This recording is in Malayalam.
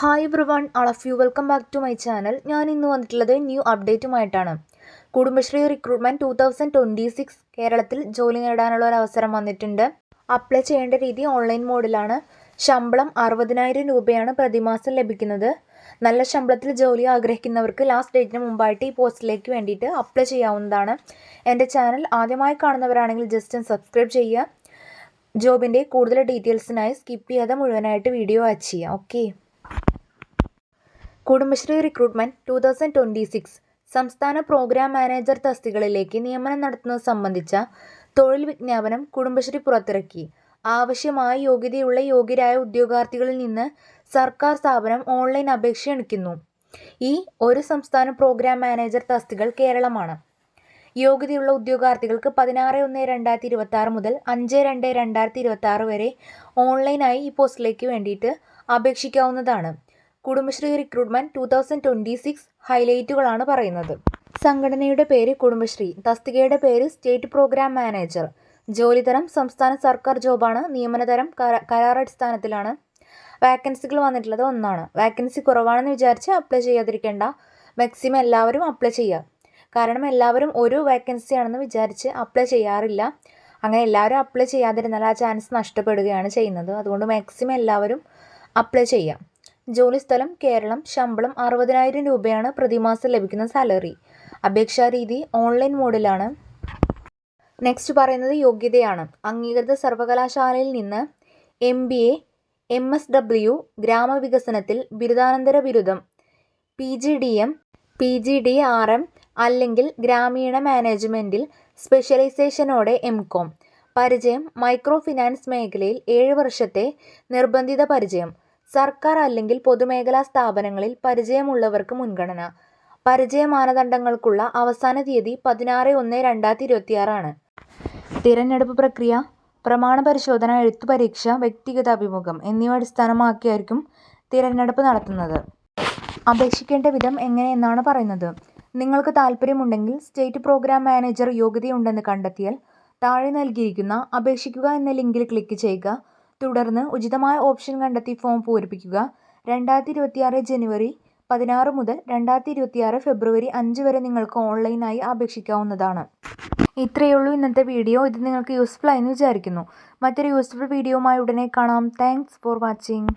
Hi everyone all of you welcome back to my channel ഞാൻ ഇന്ന് വന്നിട്ടുള്ളത് new അപ്ഡേറ്റുമായിട്ടാണ് Kudumbashree recruitment two thousand twenty six കേരളത്തിൽ ജോലി നേടാനുള്ള ഒരു അവസരം വന്നിട്ടുണ്ട്. അപ്ലൈ ചെയ്യേണ്ട രീതി ഓൺലൈൻ മോഡിലാണ് ശമ്പളം അറുപതിനായിരം രൂപയാണ് പ്രതിമാസം ലഭിക്കുന്നത്. നല്ല ശമ്പളത്തിൽ ജോലി ആഗ്രഹിക്കുന്നവർക്ക് ലാസ്റ്റ് ഡേറ്റിന് മുമ്പായിട്ട് ഈ പോസ്റ്റിലേക്ക് വേണ്ടിയിട്ട് അപ്ലൈ ചെയ്യാവുന്നതാണ്. എന്റെ ചാനൽ ആദ്യമായി കാണുന്നവരാണെങ്കിൽ ജസ്റ്റ് ഒന്ന് സബ്സ്ക്രൈബ് ചെയ്യുക. ജോബിന്റെ കൂടുതൽ ഡീറ്റെയിൽസിനായി സ്കിപ്പ് ചെയ്യാതെ മുഴുവനായിട്ട് വീഡിയോ വാച്ച് ചെയ്യുക. Okay Kudumbashree recruitment two thousand twenty six സംസ്ഥാന പ്രോഗ്രാം മാനേജർ തസ്തികകളിലേക്ക് നിയമനം നടത്തുന്നത് സംബന്ധിച്ച തൊഴിൽ വിജ്ഞാപനം കുടുംബശ്രീ പുറത്തിറക്കി. ആവശ്യമായ യോഗ്യതയുള്ള യോഗ്യരായ ഉദ്യോഗാർത്ഥികളിൽ നിന്ന് സർക്കാർ സ്ഥാപനം ഓൺലൈൻ അപേക്ഷ ക്ഷണിക്കുന്നു ഈ ഒരു സംസ്ഥാന പ്രോഗ്രാം മാനേജർ തസ്തികൾ കേരളമാണ്. യോഗ്യതയുള്ള ഉദ്യോഗാർത്ഥികൾക്ക് പതിനാറ് ഒന്ന് രണ്ടായിരത്തി ഇരുപത്തി ആറ് മുതൽ അഞ്ച് രണ്ട് രണ്ടായിരത്തി ഇരുപത്തി ആറ് വരെ ഓൺലൈനായി ഈ പോസ്റ്റിലേക്ക് വേണ്ടിയിട്ട് അപേക്ഷിക്കാവുന്നതാണ്. Kudumbashree recruitment two thousand twenty six ഹൈലൈറ്റുകളാണ് പറയുന്നത്. സംഘടനയുടെ പേര് കുടുംബശ്രീ തസ്തികയുടെ പേര് സ്റ്റേറ്റ് പ്രോഗ്രാം മാനേജർ ജോലിതരം സംസ്ഥാന സർക്കാർ ജോബാണ് നിയമനതരം കരാർ അടിസ്ഥാനത്തിലാണ് വാക്കൻസികൾ വന്നിട്ടുള്ളത് ഒന്നാണ്. വാക്കൻസി കുറവാണെന്ന് വിചാരിച്ച് അപ്ലൈ ചെയ്യാതിരിക്കേണ്ട. മാക്സിമം എല്ലാവരും അപ്ലൈ ചെയ്യുക. കാരണം എല്ലാവരും ഒരു വേക്കൻസി ആണെന്ന് വിചാരിച്ച് അപ്ലൈ ചെയ്യാറില്ല. അങ്ങനെ എല്ലാവരും അപ്ലൈ ചെയ്യാതിരുന്നാൽ ആ ചാൻസ് നഷ്ടപ്പെടുകയാണ് ചെയ്യുന്നത്. അതുകൊണ്ട് മാക്സിമം എല്ലാവരും അപ്ലൈ ചെയ്യാം ജോലിസ്ഥലം കേരളം ശമ്പളം അറുപതിനായിരം രൂപയാണ് പ്രതിമാസം ലഭിക്കുന്ന സാലറി. അപേക്ഷാ രീതി ഓൺലൈൻ മോഡിലാണ്. നെക്സ്റ്റ് പറയുന്നത് യോഗ്യതയാണ്. അംഗീകൃത സർവകലാശാലയിൽ നിന്ന് M B A M S W ഗ്രാമവികസനത്തിൽ ബിരുദാനന്തര ബിരുദം P G D M P G D R M അല്ലെങ്കിൽ ഗ്രാമീണ മാനേജ്മെന്റിൽ സ്പെഷ്യലൈസേഷനോടെ എം കോം. പരിചയം മൈക്രോ ഫിനാൻസ് മേഖലയിൽ ഏഴ് വർഷത്തെ നിർബന്ധിത പരിചയം. സർക്കാർ അല്ലെങ്കിൽ പൊതുമേഖലാ സ്ഥാപനങ്ങളിൽ പരിചയമുള്ളവർക്ക് മുൻഗണന. പരിചയ മാനദണ്ഡങ്ങൾക്കുള്ള അവസാന തീയതി പതിനാറ് ഒന്ന് രണ്ടായിരത്തി ഇരുപത്തിയാറാണ് തിരഞ്ഞെടുപ്പ് പ്രക്രിയ പ്രമാണ പരിശോധന എഴുത്തു പരീക്ഷ വ്യക്തിഗത അഭിമുഖം എന്നിവ അടിസ്ഥാനമാക്കിയായിരിക്കും തിരഞ്ഞെടുപ്പ് നടത്തുന്നത്. അപേക്ഷിക്കേണ്ട വിധം എങ്ങനെയെന്നാണ് പറയുന്നത്? നിങ്ങൾക്ക് താല്പര്യമുണ്ടെങ്കിൽ സ്റ്റേറ്റ് പ്രോഗ്രാം മാനേജർ യോഗ്യതയുണ്ടെന്ന് കണ്ടെത്തിയാൽ താഴെ നൽകിയിരിക്കുന്ന അപേക്ഷിക്കുക എന്ന ലിങ്കിൽ ക്ലിക്ക് ചെയ്യുക. തുടർന്ന് ഉചിതമായ ഓപ്ഷൻ കണ്ടെത്തി ഫോം പൂരിപ്പിക്കുക. രണ്ടായിരത്തി ഇരുപത്തിയാറ് ജനുവരി പതിനാറ് മുതൽ രണ്ടായിരത്തി ഇരുപത്തിയാറ് ഫെബ്രുവരി അഞ്ച് വരെ നിങ്ങൾക്ക് ഓൺലൈനായി അപേക്ഷിക്കാവുന്നതാണ്. ഇത്രയേ ഉള്ളൂ ഇന്നത്തെ വീഡിയോ. ഇത് നിങ്ങൾക്ക് യൂസ്ഫുൾ ആയെന്ന് വിചാരിക്കുന്നു. മറ്റൊരു യൂസ്ഫുൾ വീഡിയോയുമായി ഉടനെ കാണാം. Thanks for watching.